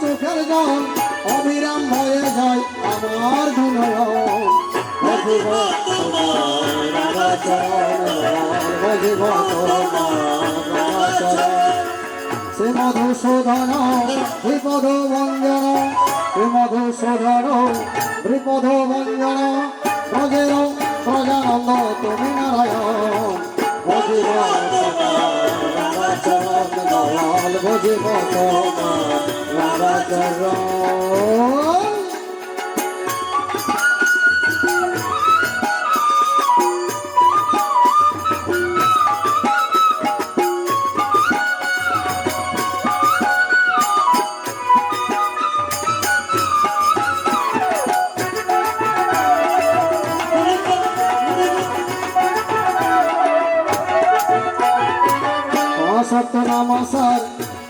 চোখের জল অবিরাম হয়ে যায় আমার সে মধুসূদন, বিপদ ভঞ্জন সে মধুসূদন বিপদ ভঞ্জন, ব্রজের প্রজানন্দ তুমি নারায়ণ। ভজিব দয়াল রামচরণ অসত্য নামাসার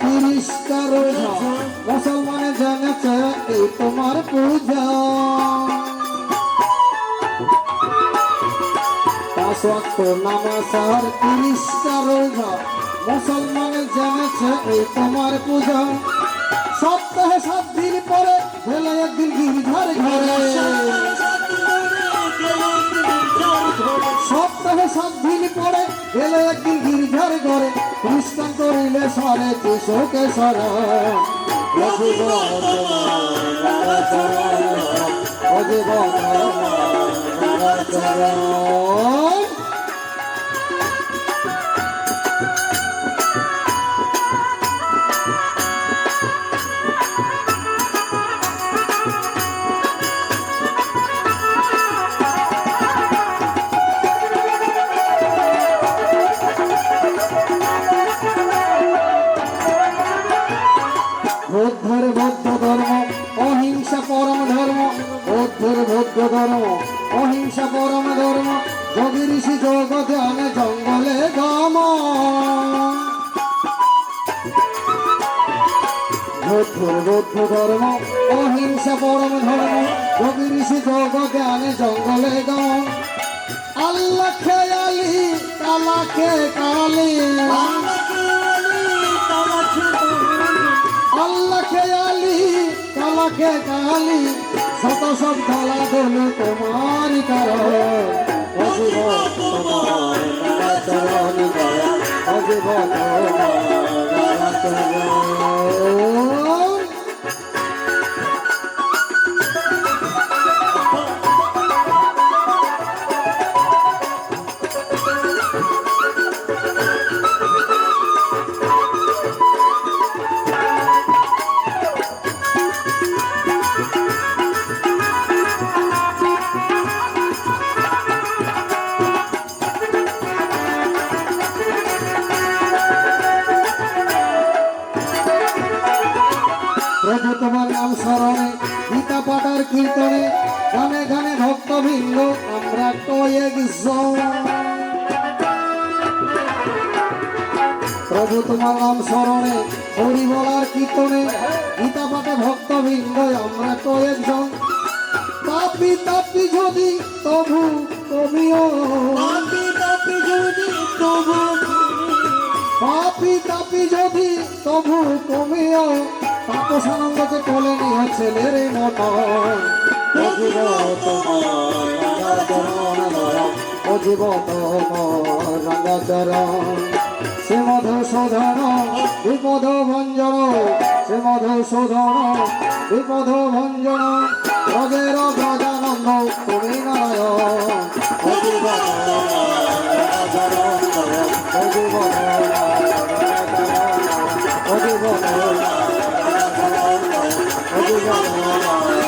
তিরিশটা রোজা, মুসলমানে জেনেছে এই তোমার পূজা। অসত্য নামাসার তিরিশটা রোজা, মুসলমানে জেনেছে এই তোমার পূজা। সপ্তাহে সাত দিন পরে ভেলে একদিন গির্জার ঘরে। সাত দিন পরে এলো একদিন গির্জার ঘরে খ্রিস্টান করিলে সরে কৃষকে সর। বুদ্ধের ধর্ম, অহিংসা পরম ধর্ম, যোগী ঋষি যোগ ধ্যান জঙ্গলে বৌদ্ধ ধর্ম, অহিংসা পরম ধর্ম, যোগী ঋষি যোগ ধ্যান জঙ্গলে গম আল্লাহ খেয়ালি, কালাকে কালি। কালাকে গালি শত সব ঢালা দলু তোমার কারণ অজীব তোমার চরণ অজীব তোমার তোমার নাম স্মরণে গীতা পাঠার কীর্তনে গানে গানে ভক্তবৃন্দ আমরা কয়েকজন প্রভু তোমার নাম স্মরণে হরি বলার কীর্তনে গীতা পাঠে ভক্তবৃন্দ আমরা কয়েকজন তাপি তাপি যদি তবু কমিও। পাপি তাপি যদি তবু কমিও। তাপস আনন্দকে কোলে নিয়ে ছেলের মত অজীব তোমার রঙ্গাচরণ দয়া অজীব তোমার রঙ্গাচরণ সে মধুসূদন বিপদ ভঞ্জন সে মধুসূদন বিপদ ভঞ্জন রজের ব্রজানন্দ তুমি নারায়ণ। দয়া অজীব অজীব অজীব Oh,